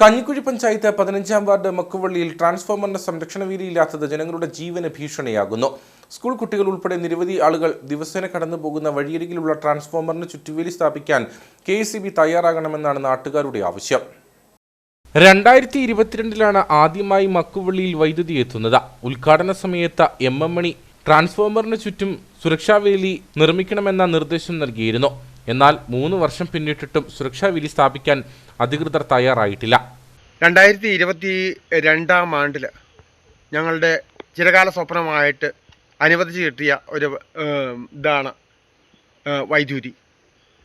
കഞ്ഞിക്കുഴി പഞ്ചായത്ത് പതിനഞ്ചാം വാർഡ് മക്കുവള്ളിയിൽ ട്രാൻസ്ഫോമറിന്റെ സംരക്ഷണ വീതിയില്ലാത്തത് ജനങ്ങളുടെ ജീവന് ഭീഷണിയാകുന്നു. സ്കൂൾ കുട്ടികൾ ഉൾപ്പെടെ നിരവധി ആളുകൾ ദിവസേന കടന്നു പോകുന്ന വഴിയരികിലുള്ള ട്രാൻസ്ഫോമറിന് ചുറ്റുവേലി സ്ഥാപിക്കാൻ കെ തയ്യാറാകണമെന്നാണ് നാട്ടുകാരുടെ ആവശ്യം. രണ്ടായിരത്തി ഇരുപത്തിരണ്ടിലാണ് ആദ്യമായി മക്കുവള്ളിയിൽ വൈദ്യുതി എത്തുന്നത്. ഉദ്ഘാടന സമയത്ത് എം എം മണി ട്രാൻസ്ഫോമറിന് ചുറ്റും സുരക്ഷാവേലി നിർമ്മിക്കണമെന്ന നിർദ്ദേശം നൽകിയിരുന്നു. എന്നാൽ മൂന്ന് വർഷം പിന്നിട്ടിട്ടും സുരക്ഷാ വിധി സ്ഥാപിക്കാൻ അധികൃതർ തയ്യാറായിട്ടില്ല. രണ്ടായിരത്തി ഇരുപത്തി രണ്ടാം ആണ്ടിൽ ഞങ്ങളുടെ ചിരകാല സ്വപ്നമായിട്ട് അനുവദിച്ച് കിട്ടിയ ഒരു ഇതാണ് വൈദ്യുതി.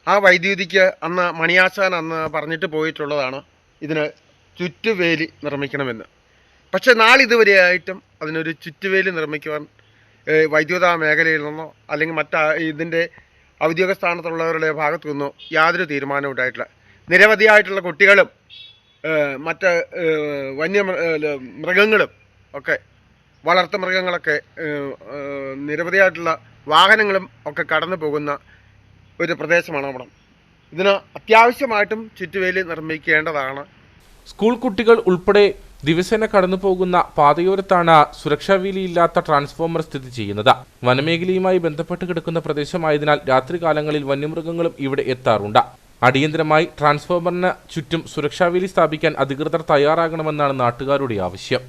ആ വൈദ്യുതിക്ക് അന്ന് മണിയാശാൻ അന്ന് പറഞ്ഞിട്ട് പോയിട്ടുള്ളതാണ് ഇതിന് ചുറ്റുവേലി നിർമ്മിക്കണമെന്ന്. പക്ഷേ നാളിതുവരെയായിട്ടും അതിനൊരു ചുറ്റുവേലി നിർമ്മിക്കുവാൻ വൈദ്യുത മേഖലയിൽ നിന്നോ അല്ലെങ്കിൽ മറ്റാ ഇതിന്റെ ഔദ്യോഗിക സ്ഥാനത്തുള്ളവരുടെ ഭാഗത്തു നിന്നോ യാതൊരു തീരുമാനവും ഉണ്ടായിട്ടില്ല. നിരവധിയായിട്ടുള്ള കുട്ടികളും മറ്റ് വന്യ മൃഗങ്ങളും ഒക്കെ വളർത്തു മൃഗങ്ങളൊക്കെ നിരവധിയായിട്ടുള്ള വാഹനങ്ങളും ഒക്കെ കടന്നു പോകുന്ന ഒരു പ്രദേശമാണ് അവിടെ ഇതിന് അത്യാവശ്യമായിട്ടും ചുറ്റുവേലി നിർമ്മിക്കേണ്ടതാണ്. സ്കൂൾ കുട്ടികൾ ഉൾപ്പെടെ ദിവസേന കടന്നു പോകുന്ന പാതയോരത്താണ് സുരക്ഷാവീലിയില്ലാത്ത ട്രാൻസ്ഫോമർ സ്ഥിതി ചെയ്യുന്നത്. വനമേഖലയുമായി ബന്ധപ്പെട്ട് കിടക്കുന്ന പ്രദേശമായതിനാൽ രാത്രികാലങ്ങളിൽ വന്യമൃഗങ്ങളും ഇവിടെ എത്താറുണ്ട്. അടിയന്തരമായി ട്രാൻസ്ഫോമറിന് ചുറ്റും സുരക്ഷാവേലി സ്ഥാപിക്കാൻ അധികൃതർ തയ്യാറാകണമെന്നാണ് നാട്ടുകാരുടെ ആവശ്യം.